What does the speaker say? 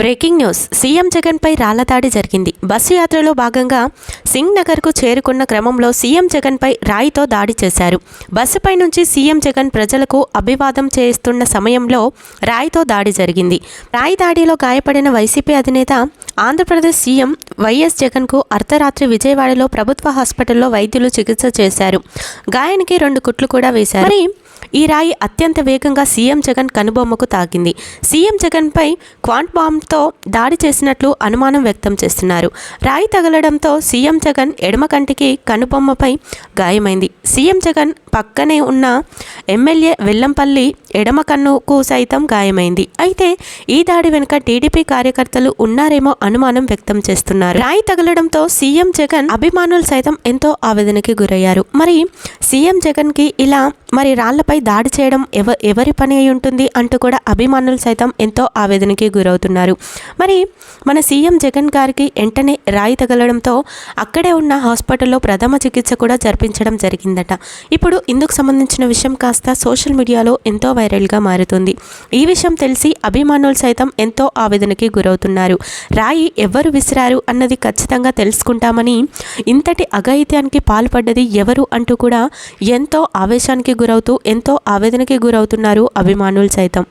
Breaking news. CM జగన్పై రాళ్ళదాడి జరిగింది. Bus యాత్రలో భాగంగా సింగ్ నగర్కు చేరుకున్న క్రమంలో సీఎం జగన్పై రాయితో దాడి చేశారు. బస్సుపై నుంచి సీఎం జగన్ ప్రజలకు అభివాదం చేస్తున్న సమయంలో రాయితో దాడి జరిగింది. రాయి దాడిలో గాయపడిన వైసీపీ అధినేత ఆంధ్రప్రదేశ్ సీఎం వైఎస్ జగన్కు అర్ధరాత్రి విజయవాడలో ప్రభుత్వ హాస్పిటల్లో వైద్యులు చికిత్స చేశారు. గాయానికి రెండు కుట్లు కూడా వేశారు. ఈ రాయి అత్యంత వేగంగా సీఎం జగన్ కనుబొమ్మకు తాకింది. సీఎం జగన్పై క్వాంట్ బాంబ్తో దాడి చేసినట్లు అనుమానం వ్యక్తం చేస్తున్నారు. రాయి తగలడంతో సీఎం జగన్ ఎడమ కంటికి కనుబొమ్మపై గాయమైంది. సీఎం జగన్ పక్కనే ఉన్న ఎమ్మెల్యే వెల్లంపల్లి ఎడమ కన్నుకు సైతం గాయమైంది. అయితే ఈ దాడి వెనుక టీడీపీ కార్యకర్తలు ఉన్నారేమో అనుమానం వ్యక్తం చేస్తున్నారు. రాయి తగలడంతో సీఎం జగన్ అభిమానులు సైతం ఎంతో ఆవేదనకి గురయ్యారు. మరి సీఎం జగన్కి ఇలా మరి రాళ్ళపై దాడి చేయడం ఎవ ఎవరి పని అయి ఉంటుంది అంటూ కూడా అభిమానులు సైతం ఎంతో ఆవేదనకి గురవుతున్నారు. మరి మన సీఎం జగన్ గారికి వెంటనే రాయి తగలడంతో అక్కడే ఉన్న హాస్పిటల్లో ప్రథమ చికిత్స కూడా జరిపించడం జరిగిందట. ఇప్పుడు ఇందుకు సంబంధించిన విషయం కాస్త సోషల్ మీడియాలో ఎంతో వైరల్గా మారుతుంది. ఈ విషయం తెలిసి అభిమానులు సైతం ఎంతో ఆవేదనకి గురవుతున్నారు. రాయి ఎవరు విసిరారు అన్నది ఖచ్చితంగా తెలుసుకుంటామని ఇంతటి అఘాయిత్యానికి పాల్పడ్డది ఎవరు అంటూ కూడా ఎంతో ఆవేశానికి గురవుతూ ఎంతో ఆవేదనకి గురవుతున్నారు అభిమానులు సైతం.